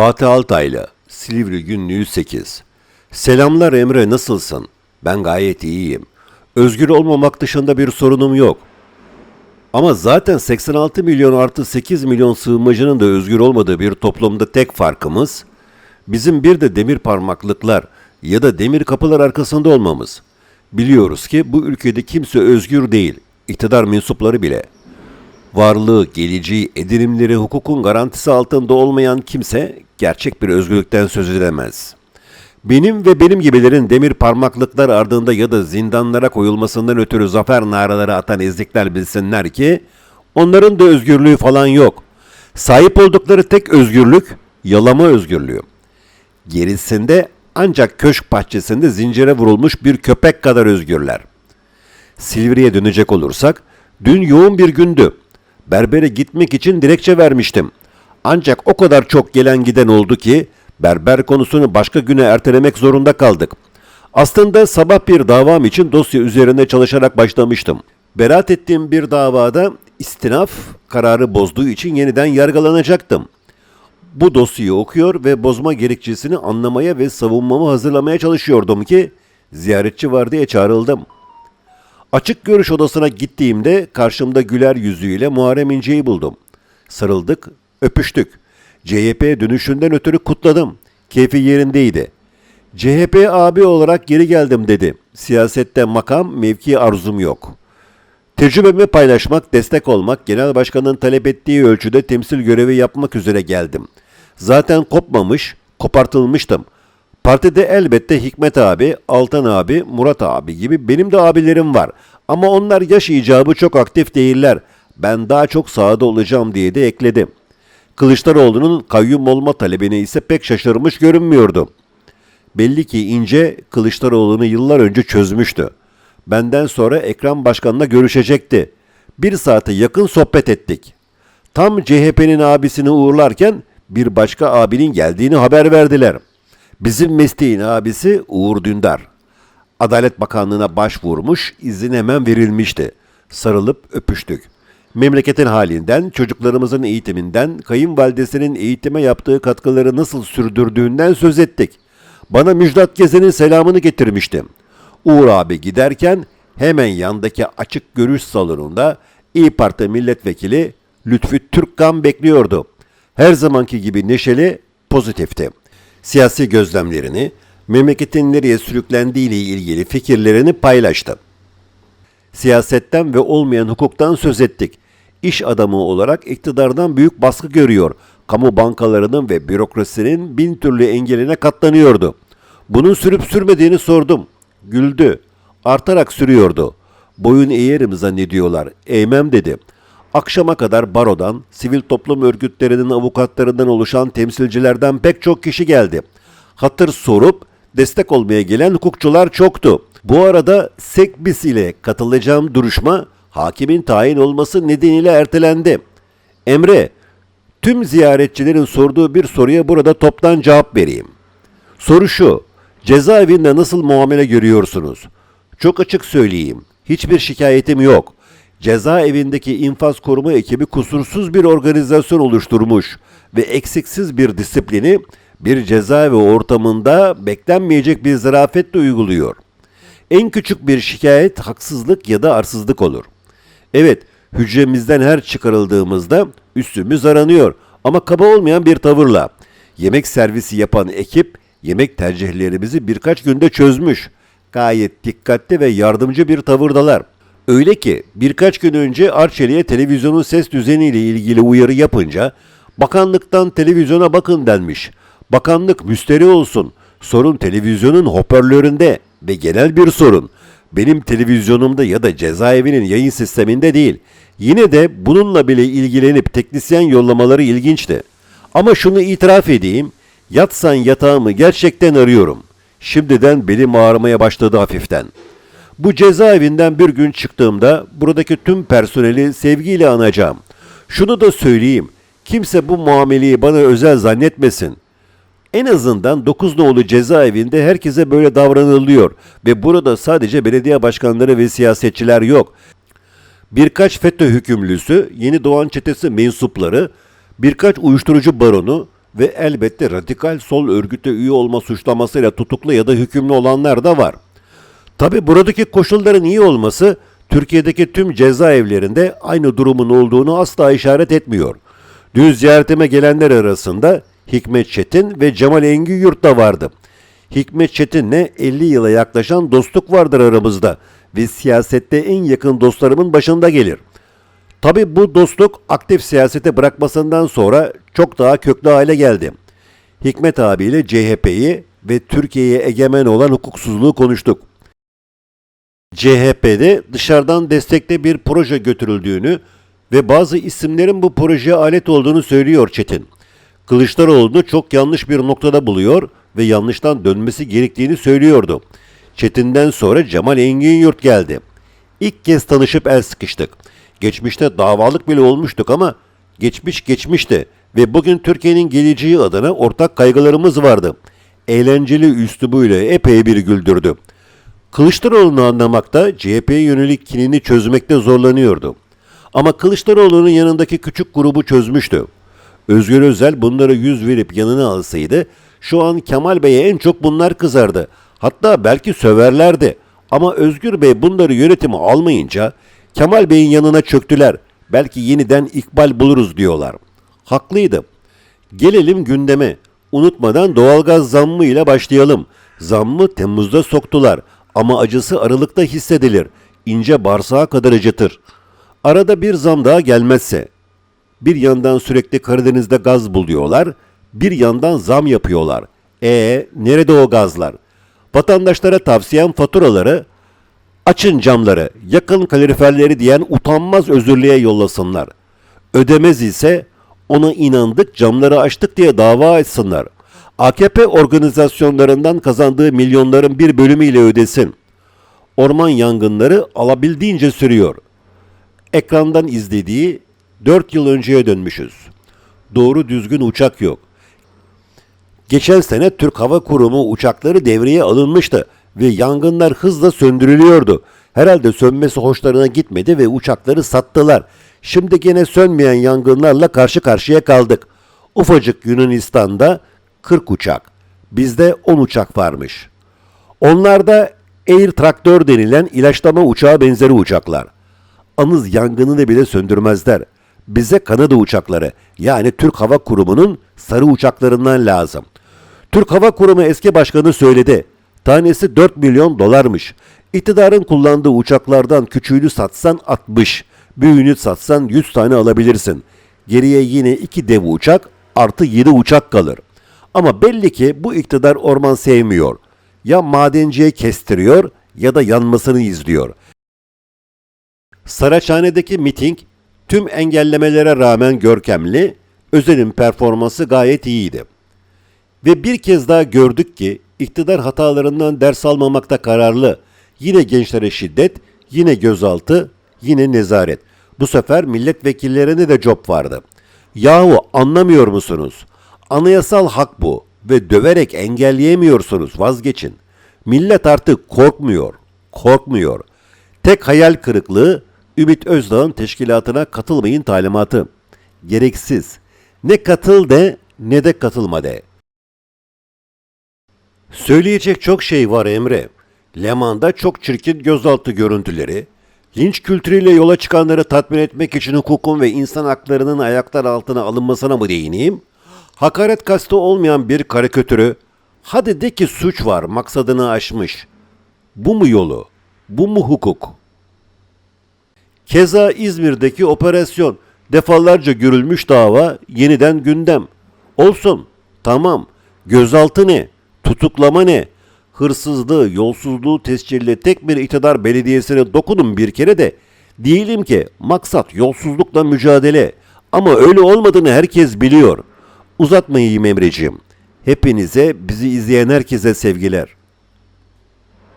Fatih Altaylı, Silivri Günlüğü 8. Selamlar Emre nasılsın? Ben gayet iyiyim. Özgür olmamak dışında bir sorunum yok. Ama zaten 86 milyon artı 8 milyon sığınmacının da özgür olmadığı bir toplumda tek farkımız, bizim bir de demir parmaklıklar ya da demir kapılar arkasında olmamız. Biliyoruz ki bu ülkede kimse özgür değil, iktidar mensupları bile. Varlığı, geleceği, edinimleri hukukun garantisi altında olmayan kimse gerçek bir özgürlükten söz edemez. Benim ve benim gibilerin demir parmaklıklar ardında ya da zindanlara koyulmasından ötürü zafer naraları atan ezikler bilsinler ki onların da özgürlüğü falan yok. Sahip oldukları tek özgürlük yalama özgürlüğü. Gerisinde ancak köşk bahçesinde zincire vurulmuş bir köpek kadar özgürler. Silivri'ye dönecek olursak, dün yoğun bir gündü. Berbere gitmek için dilekçe vermiştim. Ancak o kadar çok gelen giden oldu ki berber konusunu başka güne ertelemek zorunda kaldık. Aslında sabah bir davam için dosya üzerinde çalışarak başlamıştım. Beraat ettiğim bir davada istinaf kararı bozduğu için yeniden yargılanacaktım. Bu dosyayı okuyor ve bozma gerekçesini anlamaya ve savunmamı hazırlamaya çalışıyordum ki ziyaretçi var diye çağrıldım. Açık görüş odasına gittiğimde karşımda güler yüzüyle Muharrem İnce'yi buldum. Sarıldık, öpüştük. CHP dönüşünden ötürü kutladım. Keyfi yerindeydi. CHP abi olarak geri geldim dedi. Siyasette makam, mevki arzum yok. Tecrübemi paylaşmak, destek olmak, genel başkanın talep ettiği ölçüde temsil görevi yapmak üzere geldim. Zaten kopmamış, kopartılmıştım. Partide elbette Hikmet abi, Altan abi, Murat abi gibi benim de abilerim var. Ama onlar yaş icabı çok aktif değiller. Ben daha çok sahada olacağım diye de ekledim. Kılıçdaroğlu'nun kayyum olma talebine ise pek şaşırmış görünmüyordu. Belli ki İnce Kılıçdaroğlu'nu yıllar önce çözmüştü. Benden sonra Ekrem Başkan'la görüşecekti. Bir saate yakın sohbet ettik. Tam CHP'nin abisini uğurlarken bir başka abinin geldiğini haber verdiler. Bizim mesleğin abisi Uğur Dündar. Adalet Bakanlığı'na başvurmuş, izin hemen verilmişti. Sarılıp öpüştük. Memleketin halinden, çocuklarımızın eğitiminden, kayınvalidesinin eğitime yaptığı katkıları nasıl sürdürdüğünden söz ettik. Bana Müjdat Gezen'in selamını getirmiştim. Uğur abi giderken hemen yandaki açık görüş salonunda İyi Parti milletvekili Lütfü Türkkan bekliyordu. Her zamanki gibi neşeli, pozitifti. Siyasi gözlemlerini, memleketin nereye sürüklendiği ile ilgili fikirlerini paylaştı. Siyasetten ve olmayan hukuktan söz ettik. İş adamı olarak iktidardan büyük baskı görüyor. Kamu bankalarının ve bürokrasinin bin türlü engeline katlanıyordu. Bunun sürüp sürmediğini sordum. Güldü. Artarak sürüyordu. Boyun eğerim zannediyorlar. Eğmem dedi. Akşama kadar barodan, sivil toplum örgütlerinin avukatlarından oluşan temsilcilerden pek çok kişi geldi. Hatır sorup destek olmaya gelen hukukçular çoktu. Bu arada Sekbis ile katılacağım duruşma hakimin tayin olması nedeniyle ertelendi. Emre, tüm ziyaretçilerin sorduğu bir soruya burada toptan cevap vereyim. Soru şu, cezaevinde nasıl muamele görüyorsunuz? Çok açık söyleyeyim, hiçbir şikayetim yok. Cezaevindeki infaz koruma ekibi kusursuz bir organizasyon oluşturmuş ve eksiksiz bir disiplini bir cezaevi ortamında beklenmeyecek bir zarafetle uyguluyor. En küçük bir şikayet haksızlık ya da arsızlık olur. Evet, hücremizden her çıkarıldığımızda üstümüz aranıyor ama kaba olmayan bir tavırla. Yemek servisi yapan ekip yemek tercihlerimizi birkaç günde çözmüş. Gayet dikkatli ve yardımcı bir tavırdalar. Öyle ki birkaç gün önce Arçelik'e televizyonun ses düzeniyle ilgili uyarı yapınca bakanlıktan televizyona bakın denmiş. Bakanlık müsteri olsun. Sorun televizyonun hoparlöründe ve genel bir sorun. Benim televizyonumda ya da cezaevinin yayın sisteminde değil. Yine de bununla bile ilgilenip teknisyen yollamaları ilginçti. Ama şunu itiraf edeyim. Yatsan yatağımı gerçekten arıyorum. Şimdiden belim ağrımaya başladı hafiften. Bu cezaevinden bir gün çıktığımda buradaki tüm personeli sevgiyle anacağım. Şunu da söyleyeyim. Kimse bu muameleyi bana özel zannetmesin. En azından 9 nolu cezaevinde herkese böyle davranılıyor ve burada sadece belediye başkanları ve siyasetçiler yok. Birkaç FETÖ hükümlüsü, yeni doğan çetesi mensupları, birkaç uyuşturucu baronu, ve elbette radikal sol örgüte üye olma suçlamasıyla tutuklu ya da hükümlü olanlar da var. Tabi buradaki koşulların iyi olması Türkiye'deki tüm cezaevlerinde aynı durumun olduğunu asla işaret etmiyor. Dün ziyaretime gelenler arasında Hikmet Çetin ve Cemal Engin Yurt da vardı. Hikmet Çetin'le 50 yıla yaklaşan dostluk vardır aramızda ve siyasette en yakın dostlarımın başında gelir. Tabi bu dostluk aktif siyasete bırakmasından sonra çok daha köklü hale geldi. Hikmet abiyle CHP'yi ve Türkiye'ye egemen olan hukuksuzluğu konuştuk. CHP'de dışarıdan destekte bir proje götürüldüğünü ve bazı isimlerin bu projeye alet olduğunu söylüyor Çetin. Kılıçdaroğlu'nu çok yanlış bir noktada buluyor ve yanlıştan dönmesi gerektiğini söylüyordu. Çetin'den sonra Cemal Engin Yurt geldi. İlk kez tanışıp el sıkıştık. Geçmişte davalık bile olmuştuk ama geçmiş geçmişti ve bugün Türkiye'nin geleceği adına ortak kaygılarımız vardı. Eğlenceli üslubuyla epey bir güldürdü. Kılıçdaroğlu'nu anlamakta CHP'ye yönelik kinini çözmekte zorlanıyordu. Ama Kılıçdaroğlu'nun yanındaki küçük grubu çözmüştü. Özgür Özel bunları yüz verip yanına alsaydı şu an Kemal Bey'e en çok bunlar kızardı. Hatta belki söverlerdi. Ama Özgür Bey bunları yönetime almayınca Kemal Bey'in yanına çöktüler. Belki yeniden ikbal buluruz diyorlar. Haklıydı. Gelelim gündeme. Unutmadan doğalgaz zammı ile başlayalım. Zammı Temmuz'da soktular ama acısı Aralık'ta hissedilir. İnce bağırsağa kadar acıtır. Arada bir zam daha gelmezse. Bir yandan sürekli Karadeniz'de gaz buluyorlar, bir yandan zam yapıyorlar. E nerede o gazlar? Vatandaşlara tavsiyem faturaları açın camları, yakın kaloriferleri diyen utanmaz özürlüğe yollasınlar. Ödemez ise ona inandık camları açtık diye dava etsinler. AKP organizasyonlarından kazandığı milyonların bir bölümüyle ödesin. Orman yangınları alabildiğince sürüyor. Ekrandan izlediği 4 yıl önceye dönmüşüz. Doğru düzgün uçak yok. Geçen sene Türk Hava Kurumu uçakları devreye alınmıştı ve yangınlar hızla söndürülüyordu. Herhalde sönmesi hoşlarına gitmedi ve uçakları sattılar. Şimdi gene sönmeyen yangınlarla karşı karşıya kaldık. Ufacık Yunanistan'da 40 uçak. Bizde 10 uçak varmış. Onlarda Air Traktör denilen ilaçlama uçağı benzeri uçaklar. Anız yangınını bile söndürmezler. Bize Kanada uçakları yani Türk Hava Kurumu'nun sarı uçaklarından lazım. Türk Hava Kurumu eski başkanı söyledi. Tanesi 4 milyon dolarmış. İktidarın kullandığı uçaklardan küçüğünü satsan 60, büyüğünü satsan 100 tane alabilirsin. Geriye yine 2 dev uçak artı 7 uçak kalır. Ama belli ki bu iktidar orman sevmiyor. Ya madenciye kestiriyor ya da yanmasını izliyor. Saraçhane'deki miting tüm engellemelere rağmen görkemli, Özel'in performansı gayet iyiydi. Ve bir kez daha gördük ki iktidar hatalarından ders almamakta kararlı. Yine gençlere şiddet, yine gözaltı, yine nezaret. Bu sefer milletvekillerine de job vardı. Yahu anlamıyor musunuz? Anayasal hak bu ve döverek engelleyemiyorsunuz vazgeçin. Millet artık korkmuyor, korkmuyor. Tek hayal kırıklığı Ümit Özdağ'ın teşkilatına katılmayın talimatı. Gereksiz. Ne katıl de ne de katılma de. Söyleyecek çok şey var Emre. Leman'da çok çirkin gözaltı görüntüleri, linç kültürüyle yola çıkanları tatmin etmek için hukukun ve insan haklarının ayaklar altına alınmasına mı değineyim? Hakaret kastı olmayan bir karikatürü, hadi de ki suç var maksadını aşmış. Bu mu yolu? Bu mu hukuk? Keza İzmir'deki operasyon, defalarca görülmüş dava yeniden gündem. Olsun, tamam, gözaltı ne, tutuklama ne, hırsızlığı, yolsuzluğu tescille tek bir iktidar belediyesine dokunun bir kere de, diyelim ki maksat yolsuzlukla mücadele ama öyle olmadığını herkes biliyor. Uzatmayayım Emreciğim. Hepinize, bizi izleyen herkese sevgiler.